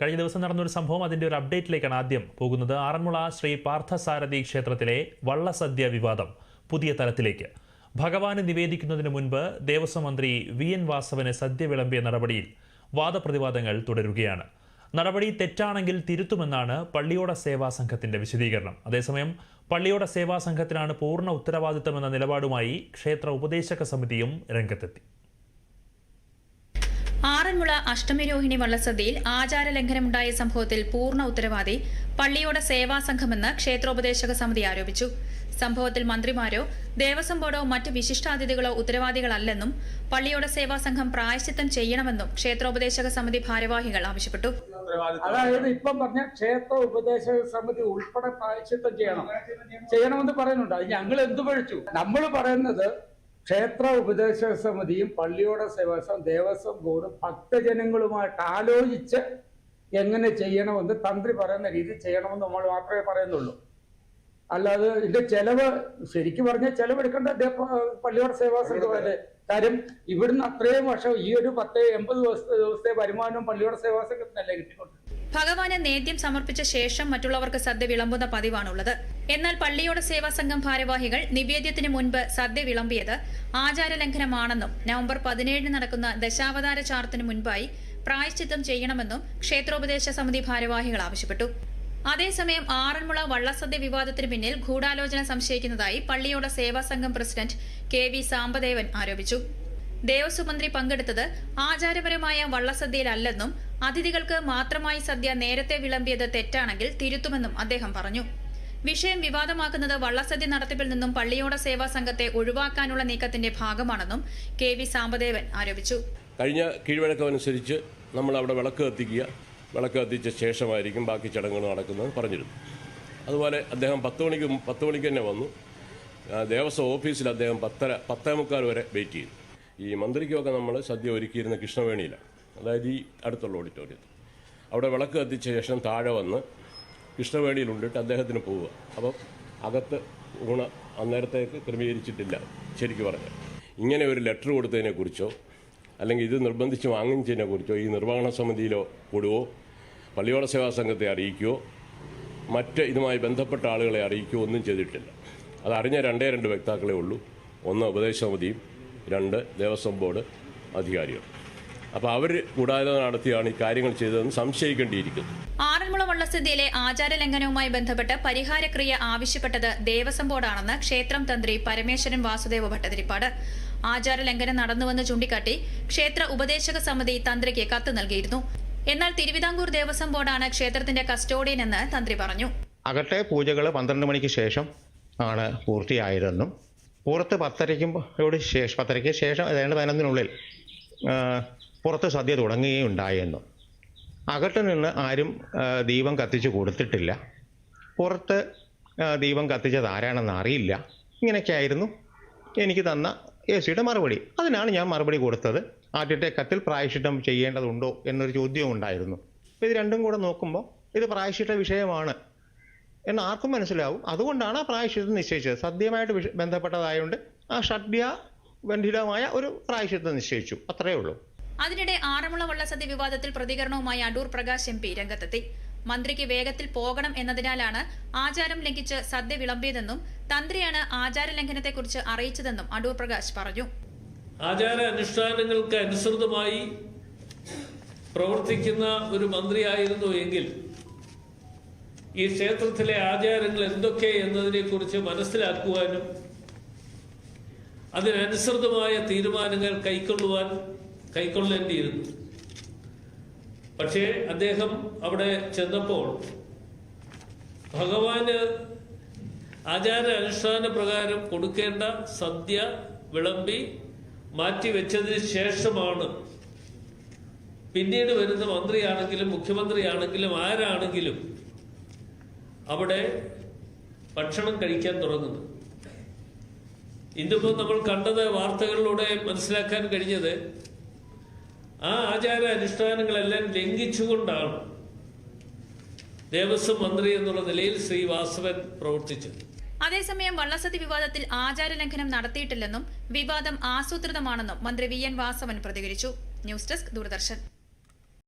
കഴിഞ്ഞ ദിവസം നടന്നൊരു സംഭവം അതിന്റെ ഒരു അപ്ഡേറ്റിലേക്കാണ് ആദ്യം പോകുന്നത്. ആറന്മുള ശ്രീ പാർത്ഥസാരഥി ക്ഷേത്രത്തിലെ വള്ളസദ്യ വിവാദം പുതിയ തലത്തിലേക്ക്. ഭഗവാന് നിവേദിക്കുന്നതിന് മുൻപ് ദേവസ്വം മന്ത്രി വി എൻ വാസവന് സദ്യ വിളമ്പിയ നടപടിയിൽ വാദപ്രതിവാദങ്ങൾ തുടരുകയാണ്. നടപടി തെറ്റാണെങ്കിൽ തിരുത്തുമെന്നാണ് പള്ളിയോട സേവാ സംഘത്തിന്റെ വിശദീകരണം. അതേസമയം പള്ളിയോട സേവാ സംഘത്തിനാണ് പൂർണ ഉത്തരവാദിത്തമെന്ന നിലപാടുമായി ക്ഷേത്ര ഉപദേശക സമിതിയും രംഗത്തെത്തി. ആറന്മുള അഷ്ടമിരോഹിണി വള്ളസദ്യയിൽ ആചാരലംഘനമുണ്ടായ സംഭവത്തിൽ പൂർണ ഉത്തരവാദി പള്ളിയോട സേവാ സംഘമെന്ന് ക്ഷേത്രോപദേശക സമിതി ആരോപിച്ചു. സംഭവത്തിൽ മന്ത്രിമാരോ ദേവസ്വം ബോർഡോ മറ്റ് വിശിഷ്ടാതിഥികളോ ഉത്തരവാദികളല്ലെന്നും പള്ളിയോട സേവാ സംഘം പ്രായശ്ചിത്തം ചെയ്യണമെന്നും ക്ഷേത്രോപദേശക സമിതി ഭാരവാഹികൾ ആവശ്യപ്പെട്ടു. അതായത് ഇപ്പം പറഞ്ഞ ക്ഷേത്ര ഉപദേശക സമിതി ഉൾപ്പെടെ പ്രായശ്ചിത്തം ചെയ്യണം. ചെയ്യണമെന്ന് പറയുന്നുണ്ട്. അത് ഞങ്ങൾ എന്ത് പഴിച്ചു നമ്മൾ പറയുന്നത് ക്ഷേത്ര ഉപദേശക സമിതിയും പള്ളിയോട സേവാസം ദേവസ്വം ബോർഡും ഭക്തജനങ്ങളുമായിട്ട് ആലോചിച്ച് എങ്ങനെ ചെയ്യണമെന്ന് തന്ത്രി പറയുന്ന രീതി ചെയ്യണമെന്ന് നമ്മൾ മാത്രമേ പറയുന്നുള്ളൂ. അല്ലാതെ ഇതിന്റെ ചെലവ് ശരിക്കും പറഞ്ഞാൽ ചെലവെടുക്കേണ്ട പള്ളിയോട സേവാസം കാര്യം ഇവിടുന്ന് അത്രയും വർഷം ഈ ഒരു പത്ത് എൺപത് ദിവസത്തെ ദിവസത്തെ വരുമാനവും പള്ളിയോട സേവാസംഘത്തിനല്ലേ കിട്ടിക്കൊണ്ട് ഭഗവാന് നേദ്യം സമർപ്പിച്ച ശേഷം മറ്റുള്ളവർക്ക് സദ്യ വിളമ്പുന്ന പതിവാണുള്ളത്. എന്നാൽ പള്ളിയോട് സേവാ സംഘം ഭാരവാഹികൾ നിവേദ്യത്തിന് മുൻപ് സദ്യ വിളമ്പിയത് ആചാരലംഘനമാണെന്നും നവംബർ പതിനേഴിന് നടക്കുന്ന ദശാവതാര ചാർത്തിന് മുൻപായി പ്രായശ്ചിത്തം ചെയ്യണമെന്നും ക്ഷേത്രോപദേശ സമിതി ഭാരവാഹികൾ ആവശ്യപ്പെട്ടു. അതേസമയം ആറന്മുള വള്ളസദ്യ വിവാദത്തിന് പിന്നിൽ ഗൂഢാലോചന സംശയിക്കുന്നതായി പള്ളിയോട സേവാ സംഘം പ്രസിഡന്റ് കെ വി സാമ്പദേവൻ ആരോപിച്ചു. ദേവസ്വം മന്ത്രി പങ്കെടുത്തത് ആചാരപരമായ വള്ളസദ്യയിലല്ലെന്നും അതിഥികൾക്ക് മാത്രമായി സദ്യ നേരത്തെ വിളമ്പിയത് തെറ്റാണെങ്കിൽ തിരുത്തുമെന്നും അദ്ദേഹം പറഞ്ഞു. വിഷയം വിവാദമാക്കുന്നത് വള്ളസദ്യ നടത്തിപ്പിൽ നിന്നും പള്ളിയോട സേവാ സംഘത്തെ ഒഴിവാക്കാനുള്ള നീക്കത്തിന്റെ ഭാഗമാണെന്നും കെ വി സാമ്പദേവൻ ആരോപിച്ചു. കഴിഞ്ഞ കീഴ്വഴക്കമനുസരിച്ച് നമ്മൾ അവിടെ വിളക്ക് കത്തിക്കുക. വിളക്ക് കത്തിച്ച ശേഷമായിരിക്കും ബാക്കി ചടങ്ങുകൾ നടക്കുന്നത് പറഞ്ഞിരുന്നു. അതുപോലെ അദ്ദേഹം പത്ത് മണിക്ക് പത്ത് മണിക്ക് തന്നെ വന്നു. ദേവസ്വം ഓഫീസിൽ അദ്ദേഹം പത്തര പത്തേ മുക്കാൽ വരെ വെയിറ്റ് ചെയ്തു. ഈ മന്ത്രിക്കുമൊക്കെ നമ്മൾ സദ്യ ഒരുക്കിയിരുന്ന കൃഷ്ണവേണിയിലാണ് അതായത് ഈ അടുത്തുള്ള ഓഡിറ്റോറിയത്തിൽ. അവിടെ വിളക്ക് കത്തിച്ച ശേഷം താഴെ വന്ന് കൃഷ്ണവേണിയിലുണ്ടിട്ട് അദ്ദേഹത്തിന് പോവുക. അപ്പം അകത്ത് ഊണ അന്നേരത്തേക്ക് ക്രമീകരിച്ചിട്ടില്ല ശരിക്കും പറഞ്ഞു. ഇങ്ങനെ ഒരു ലെറ്റർ കൊടുത്തതിനെക്കുറിച്ചോ അല്ലെങ്കിൽ ഇത് നിർബന്ധിച്ച് വാങ്ങിച്ചതിനെ കുറിച്ചോ ഈ നിർവഹണ സമിതിയിലോ കൂടുവോ പള്ളിയോട സേവാ സംഘത്തെ അറിയിക്കുകയോ മറ്റ് ഇതുമായി ബന്ധപ്പെട്ട ആളുകളെ അറിയിക്കുകയോ ഒന്നും ചെയ്തിട്ടില്ല. അത് രണ്ടേ രണ്ട് വ്യക്താക്കളേ ഉള്ളൂ. ഒന്ന് ഉപദേശ സമിതിയും രണ്ട് ദേവസ്വം ബോർഡ് അധികാരികൾ. അപ്പോൾ അവർ കൂടാതെ നടത്തിയാണ് ഈ കാര്യങ്ങൾ ചെയ്തതെന്ന് സംശയിക്കേണ്ടിയിരിക്കുന്നു. ആറന്മുള വള്ളസദ്യയിലെ ആചാരലംഘനവുമായി ബന്ധപ്പെട്ട് പരിഹാരക്രിയ ആവശ്യപ്പെട്ടത് ദേവസ്വം ബോർഡാണെന്ന് ക്ഷേത്രം തന്ത്രി പരമേശ്വരൻ വാസുദേവ ഭട്ടതിരിപ്പാട്. ആചാര ലംഘനം നടന്നുവെന്ന് ചൂണ്ടിക്കാട്ടി ക്ഷേത്ര ഉപദേശക സമിതി തന്ത്രിക്ക് കത്ത് നൽകിയിരുന്നു. എന്നാൽ തിരുവിതാംകൂർ ദേവസ്വം ബോർഡാണ് ക്ഷേത്രത്തിന്റെ കസ്റ്റോഡിയൻ എന്ന് തന്ത്രി പറഞ്ഞു. അകട്ടെ പൂജകൾ പന്ത്രണ്ട് മണിക്ക് ശേഷം ആണ് പൂർത്തിയായതെന്നും പുറത്ത് പത്തരയ്ക്കും യോട് ശേഷം പത്തരയ്ക്ക് ശേഷം ഏതാണ്ട് പതിനൊന്നിനുള്ളിൽ പുറത്ത് സദ്യ തുടങ്ങുകയുണ്ടായെന്നും. അകത്ത് നിന്ന് ആരും ദീപം കത്തിച്ച് കൊടുത്തിട്ടില്ല. പുറത്ത് ദീപം കത്തിച്ചത് ആരാണെന്ന് അറിയില്ല. ഇങ്ങനെയൊക്കെയായിരുന്നു എനിക്ക് തന്ന എ സിയുടെ മറുപടി. അതിനാണ് ഞാൻ മറുപടി കൊടുത്തത്. ആദ്യത്തെ കത്തിൽ പ്രായശ്ചിത്തം ചെയ്യേണ്ടതുണ്ടോ എന്നൊരു ചോദ്യവും ഉണ്ടായിരുന്നു ഇത് രണ്ടും കൂടെ നോക്കുമ്പോൾ ഇത് പ്രായശ്ചിത്ത വിഷയമാണ്. എന്ന് ആർക്കും മനസ്സിലാവും. അതുകൊണ്ടാണ് ആ പ്രായശ്ചിത്തം നിശ്ചയിച്ചത്. സദ്യയുമായിട്ട് ബന്ധപ്പെട്ടതായതുകൊണ്ട് ആ ഷഡ്യ ബന്ധിതമായ ഒരു പ്രായശ്ചിത്തം നിശ്ചയിച്ചു. അത്രയേ ഉള്ളൂ. അതിനിടെ ആറന്മുള വള്ളസദ്യ വിവാദത്തിൽ പ്രതികരണവുമായി അടൂർ പ്രകാശ് എം പി രംഗത്തെത്തി. മന്ത്രിക്ക് വേഗത്തിൽ പോകണം എന്നതിനാലാണ് ആചാരം ലംഘിച്ച് സദ്യ വിളമ്പിയതെന്നും തന്ത്രിയാണ് ആചാര ലംഘനത്തെക്കുറിച്ച് അറിയിച്ചതെന്നും അടൂർ പ്രകാശ് പറഞ്ഞു. ആചാര അനുഷ്ഠാനങ്ങൾക്ക് അനുസൃതമായി പ്രവർത്തിക്കുന്ന ഒരു മന്ത്രിയായിരുന്നു എങ്കിൽ ഈ ക്ഷേത്രത്തിലെ ആചാരങ്ങൾ എന്തൊക്കെ എന്നതിനെക്കുറിച്ച് മനസ്സിലാക്കുവാനും അതിനനുസൃതമായ തീരുമാനങ്ങൾ കൈക്കൊള്ളുവാൻ കൈക്കൊള്ളേണ്ടിയിരുന്നു. പക്ഷേ അദ്ദേഹം അവിടെ ചെന്നപ്പോൾ ഭഗവാന് ആചാര അനുഷ്ഠാന പ്രകാരം കൊടുക്കേണ്ട സദ്യ വിളമ്പി മാറ്റിവെച്ചതിന് ശേഷമാണ് പിന്നീട് വരുന്ന മന്ത്രിയാണെങ്കിലും മുഖ്യമന്ത്രിയാണെങ്കിലും ആരാണെങ്കിലും അവിടെ ഭക്ഷണം കഴിക്കാൻ തുടങ്ങുന്നത് ഇന്നിപ്പോൾ നമ്മൾ കണ്ടത് വാർത്തകളിലൂടെ മനസ്സിലാക്കാൻ കഴിഞ്ഞത് ആ ആചാര അനുഷ്ഠാനങ്ങളെല്ലാം ലംഘിച്ചുകൊണ്ടാണ് ദേവസ്വം മന്ത്രി എന്നുള്ള നിലയിൽ ശ്രീ വാസവൻ പ്രവർത്തിച്ചത്. അതേസമയം വള്ളസതി വിവാദത്തിൽ ആചാര ലംഘനം നടത്തിയിട്ടില്ലെന്നും വിവാദം ആസൂത്രിതമാണെന്നും മന്ത്രി വി എൻ വാസവൻ പ്രതികരിച്ചു. News desk Doordarshan.